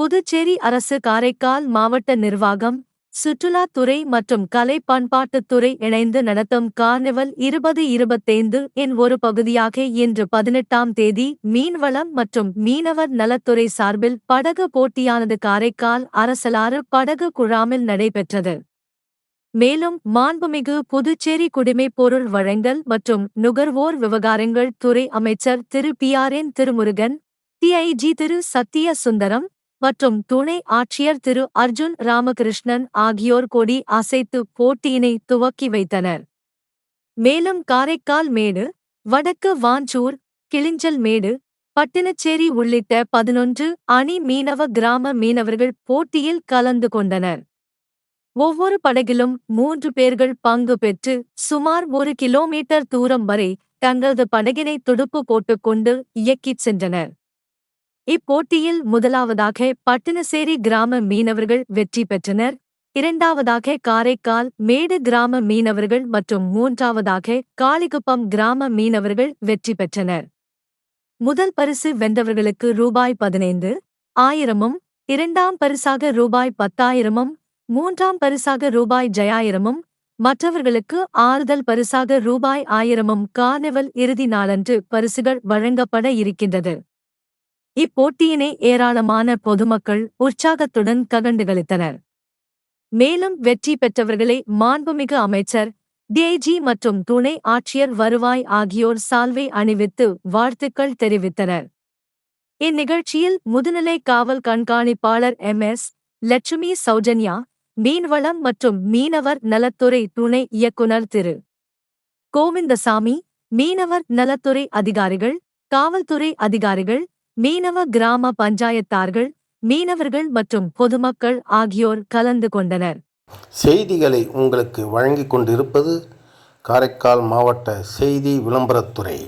புதுச்சேரி அரசு காரைக்கால் மாவட்ட நிர்வாகம் சுற்றுலாத்துறை மற்றும் கலை பண்பாட்டுத்துறை இணைந்து நடத்தும் கார்னிவல் இருபது இருபத்தைந்து என் ஒரு பகுதியாக இன்று பதினெட்டாம் தேதி மீன்வளம் மற்றும் மீனவர் நலத்துறை சார்பில் படகு போட்டியானது காரைக்கால் அரசலாறு படகு குழாமில் நடைபெற்றது. மேலும் மாண்புமிகு புதுச்சேரி குடிமைப் பொருள் வழங்கல் மற்றும் நுகர்வோர் விவகாரங்கள் துறை அமைச்சர் திரு P R N Thirumurugan DIG திரு சத்திய சுந்தரம் மற்றும் துணை ஆட்சியர் திரு அர்ஜுன் ராமகிருஷ்ணன் ஆகியோர் கொடி அசைத்து போட்டியினை துவக்கி வைத்தனர். மேலும் காரைக்கால் மேடு வடக்கு வாஞ்சூர் கிளிஞ்சல் மேடு பட்டினச்சேரி உள்ளிட்ட பதினொன்று அணி மீனவ கிராம மீனவர்கள் போட்டியில் கலந்து கொண்டனர். ஒவ்வொரு படகிலும் மூன்று பேர்கள் பங்கு பெற்று சுமார் ஒரு கிலோமீட்டர் தூரம் வரை தங்களது படகினை துடுப்பு போட்டுக்கொண்டு இயக்கிச் சென்றனர். இப்போட்டியில் முதலாவதாக பட்டினசேரி கிராம மீனவர்கள் வெற்றி பெற்றனர். இரண்டாவதாக காரைக்கால் மேடு கிராம மீனவர்கள் மற்றும் மூன்றாவதாக காளிகுப்பம் கிராம மீனவர்கள் வெற்றி பெற்றனர். முதல் பரிசு வென்றவர்களுக்கு ரூபாய் பதினைந்து ஆயிரமும் இரண்டாம் பரிசாக ரூபாய் பத்தாயிரமும் மூன்றாம் பரிசாக ரூபாய் ஜயாயிரமும் மற்றவர்களுக்கு ஆறுதல் பரிசாக ரூபாய் ஆயிரமும் கார்னிவல் இறுதி நாளன்று பரிசுகள் வழங்கப்பட இருக்கின்றது. இப்போட்டியினை ஏராளமான பொதுமக்கள் உற்சாகத்துடன் ககண்டுகளித்தனர். மேலும் வெற்றி பெற்றவர்களை மாண்புமிகு அமைச்சர் டிஐஜி மற்றும் துணை ஆட்சியர் வருவாய் ஆகியோர் சால்வை அணிவித்து வாழ்த்துக்கள் தெரிவித்தனர். இந்நிகழ்ச்சியில் முதுநிலை காவல் கண்காணிப்பாளர் எம். எஸ். லட்சுமி சௌஜன்யா மீன்வளம் மற்றும் மீனவர் நலத்துறை துணை இயக்குனர் திரு. கோவிந்தசாமி மீனவர் நலத்துறை அதிகாரிகள் காவல்துறை அதிகாரிகள் மீனவ கிராம பஞ்சாயத்தார்கள் மீனவர்கள் மற்றும் பொதுமக்கள் ஆகியோர் கலந்து கொண்டனர். செய்திகளை உங்களுக்கு வழங்கிக் கொண்டிருப்பது காரைக்கால் மாவட்ட செய்தி விளம்பரத்துறை.